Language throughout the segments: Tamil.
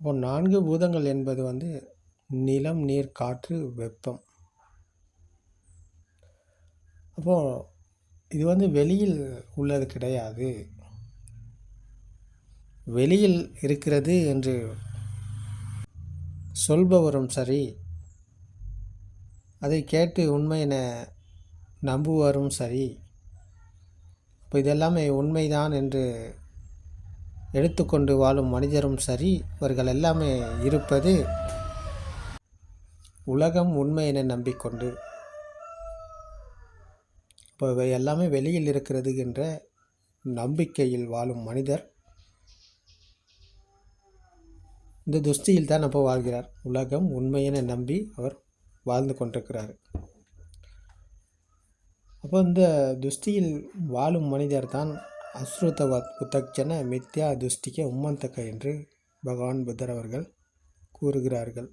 அப்போ நான்கு பூதங்கள் என்பது வந்து நிலம் நீர் காற்று வெப்பம். அப்போது இது வந்து வெளியில் உள்ளது கிடையாது. வெளியில் இருக்கிறது என்று சொல்பவரும் சரி அதை கேட்டு உண்மை என நம்புவரும் சரி. இப்போ இதெல்லாமே உண்மைதான் என்று எடுத்துக்கொண்டு வாழும் மனிதரும் சரி இவர்கள் எல்லாமே இருப்பது உலகம் உண்மை என நம்பிக்கொண்டு. இப்போ இவை எல்லாமே வெளியில் இருக்கிறது என்ற நம்பிக்கையில் வாழும் மனிதர். இந்த துஷ்டியில் தான் அப்போ வாழ்கிறார். உலகம் உண்மையென நம்பி அவர் வாழ்ந்து கொண்டிருக்கிறார். அப்போ இந்த துஷ்டியில் வாழும் மனிதர் தான் அஸ்ருதவத் புத்தக்ஜன மித்யா துஷ்டிக்க உம்மந்தக்க என்று பகவான் புத்தர் அவர்கள் கூறுகிறார்கள்.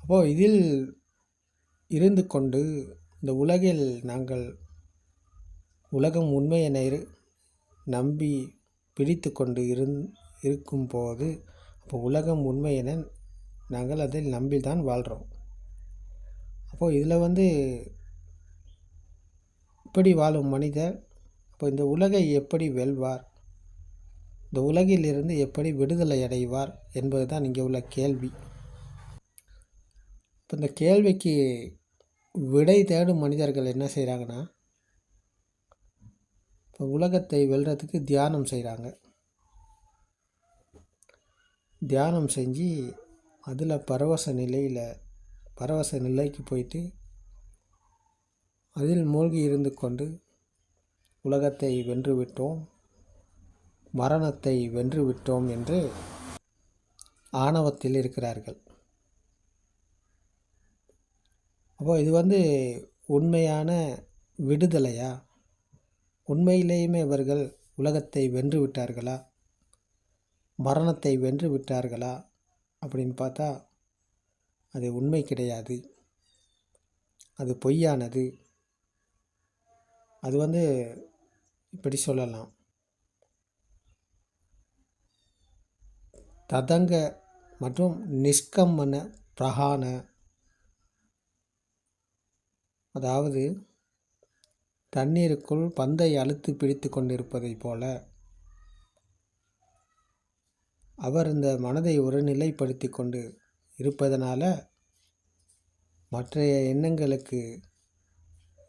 அப்போது இதில் இருந்து கொண்டு இந்த உலகில் நாங்கள் உலகம் உண்மை என இரு நம்பி பிடித்து கொண்டு இருந் இருக்கும்போது அப்போ உலகம் உண்மை என நாங்கள் அதில் நம்பி தான் வாழ்கிறோம் அப்போது இதில் வந்து இப்படி வாழும் மனிதர்? அப்போ இந்த உலகை எப்படி வெல்வார்? இந்த உலகிலிருந்து எப்படி விடுதலை அடைவார் என்பது தான் இங்கே உள்ள கேள்வி. இப்போ இந்த கேள்விக்கு விடை தேடும் மனிதர்கள் என்ன செய்கிறாங்கன்னா இப்போ உலகத்தை வெல்றதுக்கு தியானம் செய்கிறாங்க தியானம் செஞ்சு அதில் பரவச நிலையில் பரவச நிலைக்கு போயிட்டு அதில் மூழ்கி இருந்து கொண்டு உலகத்தை வென்று விட்டோம் மரணத்தை வென்று விட்டோம் என்று ஆணவத்தில் இருக்கிறார்கள். அப்போ இது வந்து உண்மையான விடுதலையா? உண்மையிலேயுமே இவர்கள் உலகத்தை வென்று விட்டார்களா மரணத்தை வென்று விட்டார்களா அப்படின்னு பார்த்தா அது உண்மை கிடையாது. அது பொய்யானது. அது வந்து இப்படி சொல்லலாம். ததங்க மற்றும் நிஷ்கம்மன பிரகான அதாவது தண்ணீருக்குள் பந்தை அழுத்து பிடித்து கொண்டிருப்பதைப் போல அவர் இந்த மனதை ஒரு நிலைப்படுத்தி கொண்டு இருப்பதனால் மற்றைய எண்ணங்களுக்கு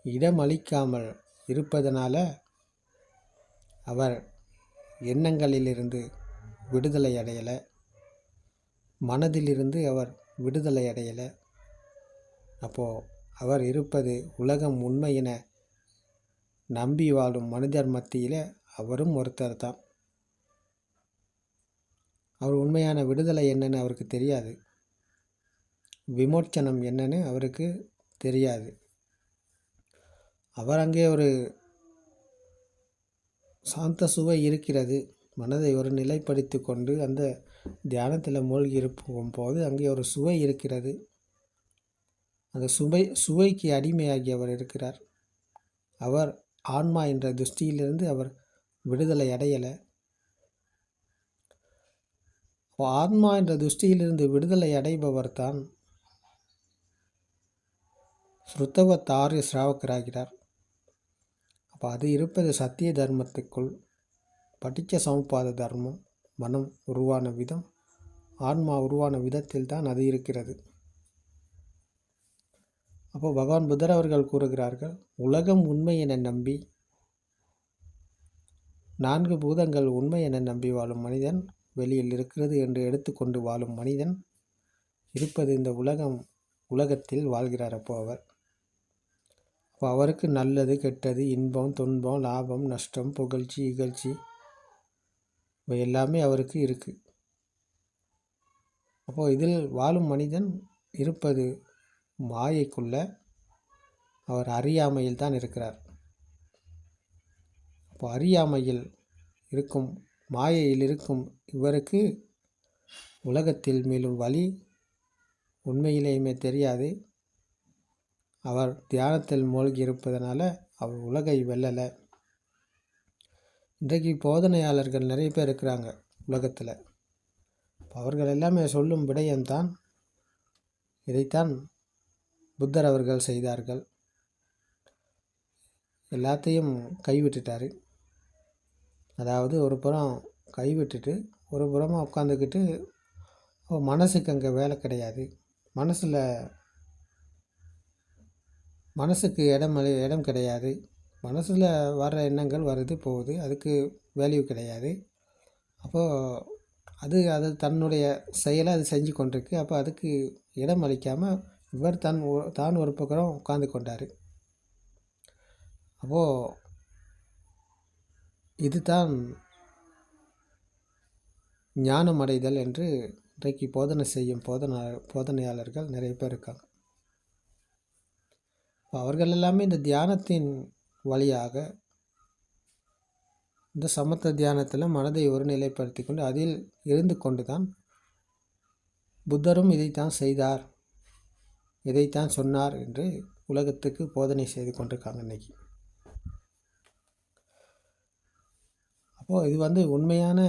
இடமளிக்காமல் இருப்பதனால் அவர் எண்ணங்களிலிருந்து விடுதலை அடையலை. மனதிலிருந்து அவர் விடுதலை அடையலை. அப்போது அவர் இருப்பது உலகம் உண்மை என நம்பி வாழும் மனிதர் மத்தியில் அவரும் ஒருத்தர் தான். அவர் உண்மையான விடுதலை என்னன்னு அவருக்கு தெரியாது. விமோச்சனம் என்னன்னு அவருக்கு தெரியாது. அவர் அங்கே ஒரு சாந்த சுவை இருக்கிறது. மனதை ஒரு நிலைப்படுத்தி கொண்டு அந்த தியானத்தில் மூழ்கி இருக்கும் போது அங்கே ஒரு சுவை இருக்கிறது. அந்த சுவை சுவைக்கு அடிமையாகி அவர் இருக்கிறார். அவர் ஆன்மா என்ற துஷ்டியிலிருந்து அவர் விடுதலை அடையலை. ஆன்மா என்ற துஷ்டியிலிருந்து விடுதலை அடைபவர் தான் ஸ்ருத்தவத் ஆரிய சிராவக்கராகிறார் அப்போ அது இருப்பது சத்திய தர்மத்துக்குள். படித்த சமப்பாத தர்மம் மனம் உருவான விதம் ஆன்மா உருவான விதத்தில் தான் அது இருக்கிறது. அப்போ பகவான் புத்தர் அவர்கள் கூறுகிறார்கள் உலகம் உண்மை என நம்பி நான்கு பூதங்கள் உண்மை என நம்பி வாழும் மனிதன் வெளியில் இருக்கிறது என்று எடுத்துக்கொண்டு வாழும் மனிதன் இருப்பது இந்த உலகம் உலகத்தில் வாழ்கிறார். அப்போ அவர் அவருக்கு நல்லது கெட்டது இன்பம் துன்பம் லாபம் நஷ்டம் புகழ்ச்சி இகழ்ச்சி இவை எல்லாமே அவருக்கு இருக்குது அப்போது இதில் வாழும் மனிதன் இருப்பது மாயைக்குள்ள அவர் அறியாமையில் தான் இருக்கிறார். அப்போ அறியாமையில் இருக்கும் மாயையில் இருக்கும் இவருக்கு உலகத்தில் மேலும் வழி உண்மையிலேயுமே தெரியாது. அவர் தியானத்தில் மூழ்கி இருப்பதனால அவர் உலகை வெல்லலை. இன்றைக்கு போதனையாளர்கள் நிறைய பேர் இருக்கிறாங்க உலகத்தில். அவர்கள் எல்லாமே சொல்லும் விடயம்தான். இதைத்தான் புத்தர் அவர்கள் செய்தார்கள். எல்லாத்தையும் கைவிட்டுட்டார். அதாவது ஒரு புறம் கைவிட்டுட்டு ஒரு புறமாக உட்காந்துக்கிட்டு மனசுக்கு அங்கே வேலை கிடையாது. மனசில் மனசுக்கு இடம் இடம் கிடையாது. மனசில் வர்ற எண்ணங்கள் வருது போகுது. அதுக்கு வேல்யூ கிடையாது. அப்போது அது அது தன்னுடைய செயலை அது செஞ்சு கொண்டிருக்கு. அப்போ அதுக்கு இடம் அளிக்காமல் இவர் தன் தான் ஒரு பக்கம் உட்காந்து கொண்டார். அப்போது இதுதான் ஞானம் அடைதல் என்று இன்றைக்கு போதனை செய்யும் போதனை போதனையாளர்கள் நிறைய பேர் இருக்காங்க. அவர்கள் எல்லாமே இந்த தியானத்தின் வழியாக இந்த சமத்த தியானத்தில் மனதை ஒருநிலைப்படுத்தி கொண்டு அதில் இருந்து கொண்டு தான் புத்தரும் இதைத்தான் செய்தார் இதைத்தான் சொன்னார் என்று உலகத்துக்கு போதனை செய்து கொண்டிருக்காங்க இன்றைக்கி அப்போது இது வந்து உண்மையான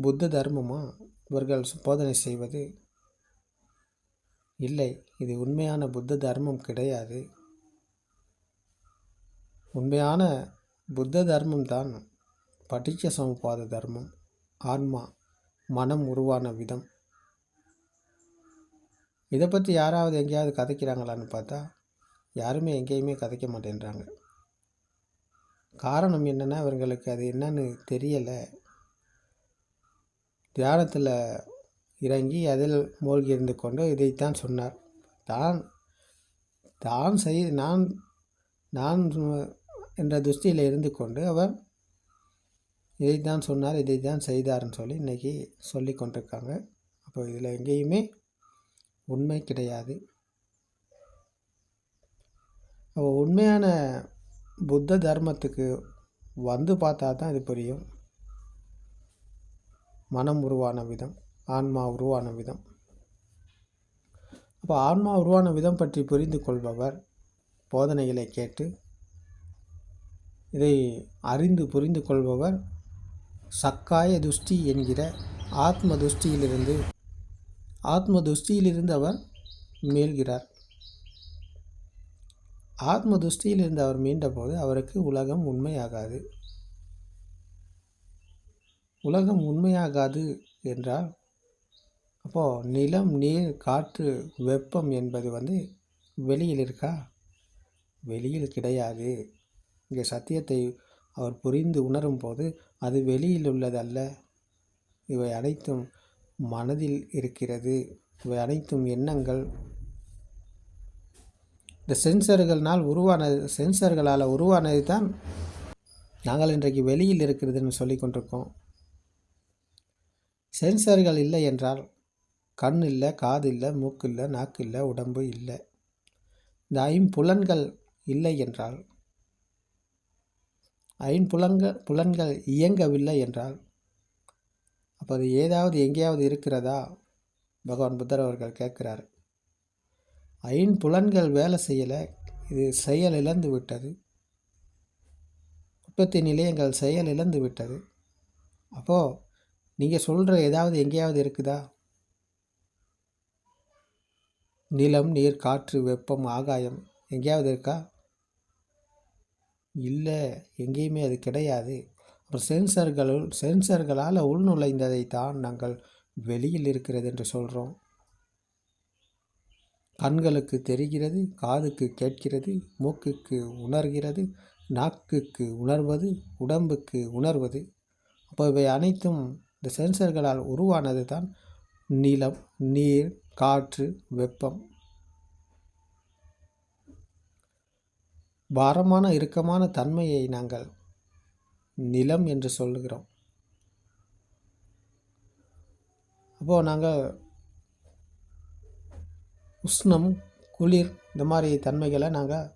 புத்த தர்மமாக இவர்கள் போதனை செய்வது இல்லை. இது உண்மையான புத்த தர்மம் கிடையாது. உண்மையான புத்த தர்மம் தான் படிக்க சமபாத தர்மம். ஆன்மா மனம் உருவான விதம். இதை பற்றி யாராவது எங்கேயாவது கதைக்கிறாங்களான்னு பார்த்தா யாருமே எங்கேயுமே கதைக்க மாட்டேன்றாங்க. காரணம் என்னென்னா இவர்களுக்கு அது என்னன்னு தெரியலை. தியானத்தில் இறங்கி அதில் மூழ்கி இருந்து கொண்டு இதைத்தான் சொன்னார். தான் தான் செய் நான் நான் என்ற துஷ்டியில் இருந்து கொண்டு அவர் இதை தான் சொன்னார் இதை தான் செய்தார்னு சொல்லி இன்றைக்கி சொல்லி கொண்டிருக்காங்க. அப்போ இதில் எங்கேயுமே உண்மை கிடையாது. அப்போ உண்மையான புத்த தர்மத்துக்கு வந்து பார்த்தா தான் இது புரியும். மனம் உருவான விதம் ஆன்மா உருவான விதம். அப்போ ஆன்மா உருவான விதம் பற்றி புரிந்து கொள்பவர் போதனைகளை கேட்டு இதை அறிந்து புரிந்து கொள்பவர் சக்காய துஷ்டி என்கிற ஆத்ம துஷ்டியிலிருந்து ஆத்ம துஷ்டியிலிருந்து அவர் மீள்கிறார். ஆத்ம துஷ்டியிலிருந்து அவர் மீண்டபோது அவருக்கு உலகம் உண்மையாகாது. உலகம் உண்மையாகாது என்றால் அப்போது நிலம் நீர் காற்று வெப்பம் என்பது வந்து வெளியில் இருக்கா? வெளியில் கிடையாது. இங்கே சத்தியத்தை அவர் புரிந்து உணரும் போது அது வெளியில் உள்ளதல்ல. இவை அனைத்தும் மனதில் இருக்கிறது. இவை அனைத்தும் எண்ணங்கள். இந்த சென்சர்கள்னால் உருவானது சென்சர்களால் உருவானது தான் நாங்கள் இன்றைக்கு வெளியில் இருக்கிறதுன்னு சொல்லி கொண்டிருக்கோம். சென்சர்கள் இல்லை என்றால் கண் இல்லை காது இல்லை மூக்கு இல்லை நாக்கு இல்லை உடம்பு இல்லை. இந்த ஐம்புலன்கள் இல்லை என்றால் ஐம்புலன்கள் புலன்கள் இயங்கவில்லை என்றால் அப்போ அது ஏதாவது எங்கேயாவது இருக்கிறதா? பகவான் புத்தர் அவர்கள் கேட்குறாரு. ஐம்புலன்கள் வேலை செய்யலை இது செயல் இழந்து விட்டது. உற்பத்தி நிலையங்கள் செயல் இழந்து விட்டது. அப்போது நீங்கள் சொல்கிற ஏதாவது எங்கேயாவது இருக்குதா? நிலம் நீர் காற்று வெப்பம் ஆகாயம் எங்கேயாவது இருக்கா? இல்லை எங்கேயுமே அது கிடையாது. அப்புறம் சென்சர்களுள் சென்சர்களால் உள்நுழைந்ததை தான் நாங்கள் வெளியில் இருக்கிறது என்று சொல்கிறோம் கண்களுக்கு தெரிகிறது காதுக்கு கேட்கிறது மூக்குக்கு உணர்கிறது நாக்குக்கு உணர்வது உடம்புக்கு உணர்வது. அப்போ இவை அனைத்தும் இந்த சென்சர்களால் உருவானது தான் நிலம் நீர் காற்று வெப்பம். பாரமான இறுக்கமான தன்மையை நாங்கள் நிலம் என்று சொல்லுகிறோம். அப்போது நாங்கள் உஷ்ணம் குளிர் இந்த மாதிரி தன்மைகளை நாங்கள்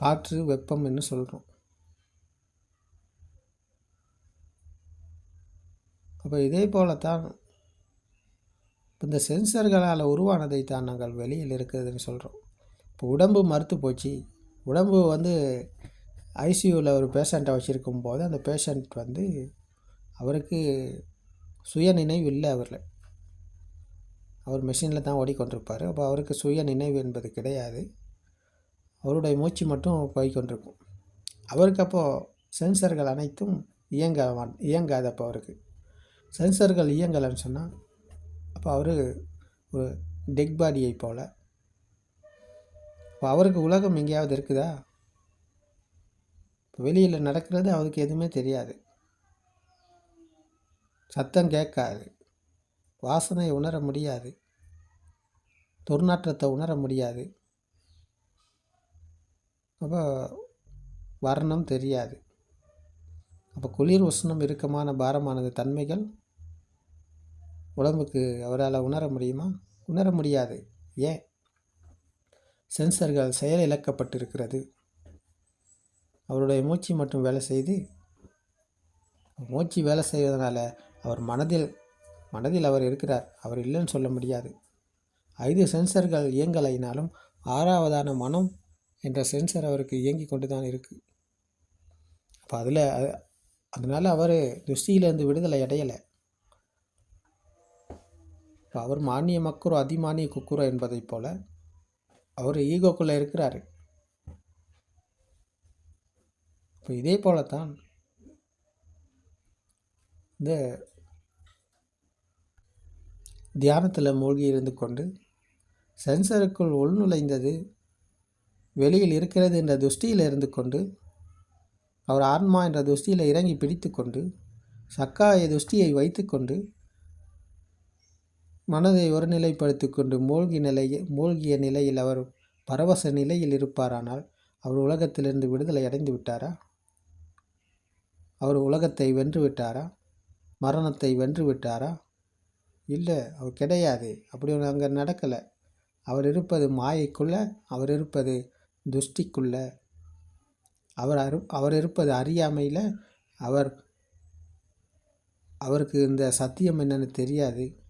காற்று வெப்பம் என்று சொல்கிறோம் அப்போ இதே போலத்தான் இந்த சென்சர்களால் உருவானதை தான் நாங்கள் வெளியில் இருக்கிறதுன்னு சொல்கிறோம் இப்போ உடம்பு மறுத்து போச்சு. உடம்பு வந்து ஐசியூவில் ஒரு பேஷண்ட்டை வச்சுருக்கும் போது அந்த பேஷண்ட் வந்து அவருக்கு சுய நினைவு இல்லை அவரில். அவர் மெஷினில் தான் ஓடிக்கொண்டிருப்பார். அப்போ அவருக்கு சுய நினைவு என்பது கிடையாது. அவருடைய மூச்சு மட்டும் போய்கொண்டிருக்கும் அவருக்கு அப்போது சென்சர்கள் அனைத்தும் இயங்க இயங்காது அப்போ அவருக்கு. சென்சர்கள் இயங்கலைன்னு சொன்னால் அப்போ அவர் ஒரு டெக் பாடியை போல் இப்போ அவருக்கு உலகம் எங்கேயாவது இருக்குதா? இப்போ வெளியில் நடக்கிறது அவருக்கு எதுவுமே தெரியாது. சத்தம் கேட்காது. வாசனை உணர முடியாது. துர்நாற்றத்தை உணர முடியாது. அப்போ வர்ணம் தெரியாது. அப்போ குளிர் உஷ்ணம் இறுக்கமான பாரமானது தன்மைகள் உடம்புக்கு அவரால் உணர முடியுமா? உணர முடியாது. ஏன்? சென்சர்கள் செயல் இழக்கப்பட்டிருக்கிறது. அவருடைய மூச்சு மட்டும் வேலை செய்து மூச்சு வேலை செய்வதனால அவர் மனதில் மனதில் அவர் இருக்கிறார். அவர் இல்லைன்னு சொல்ல முடியாது. ஐந்து சென்சர்கள் இயங்கலைனாலும் ஆறாவதான மனம் என்ற சென்சர் அவருக்கு இயங்கி கொண்டு தான் இருக்குது அப்போ அதில் அதனால் அவர் துஷ்டியிலேருந்து விடுதலை அடையலை. இப்போ அவர் மானிய மக்குரோ அதிமானிய குக்குரோ என்பதைப் போல அவர் ஈகோக்குள்ளே இருக்கிறாரு. இப்போ இதே போலத்தான் இந்த தியானத்தில் மூழ்கி இருந்து கொண்டு சென்சருக்குள் உள்நுழைந்தது வெளியில் இருக்கிறது என்ற துஷ்டியில் இருந்து கொண்டு அவர் ஆன்மா என்ற துஷ்டியில் இறங்கி பிடித்து கொண்டு சக்காய துஷ்டியை வைத்துக்கொண்டு மனதை ஒருநிலைப்படுத்தி கொண்டு மூழ்கி நிலையில் மூழ்கிய நிலையில் அவர் பரவச நிலையில் இருப்பாரானால் அவர் உலகத்திலிருந்து விடுதலை அடைந்து விட்டாரா? அவர் உலகத்தை வென்று விட்டாரா? மரணத்தை வென்று விட்டாரா? இல்லை அவர் கிடையாது. அப்படி ஒன்று அங்கே நடக்கலை. அவர் இருப்பது மாயைக்குள்ளே அவர் இருப்பது துஷ்டிக்குள்ளே. அவர் அரு அவர் இருப்பது அறியாமையில் அவர் அவருக்கு இந்த சத்தியம் என்னென்னு தெரியாது.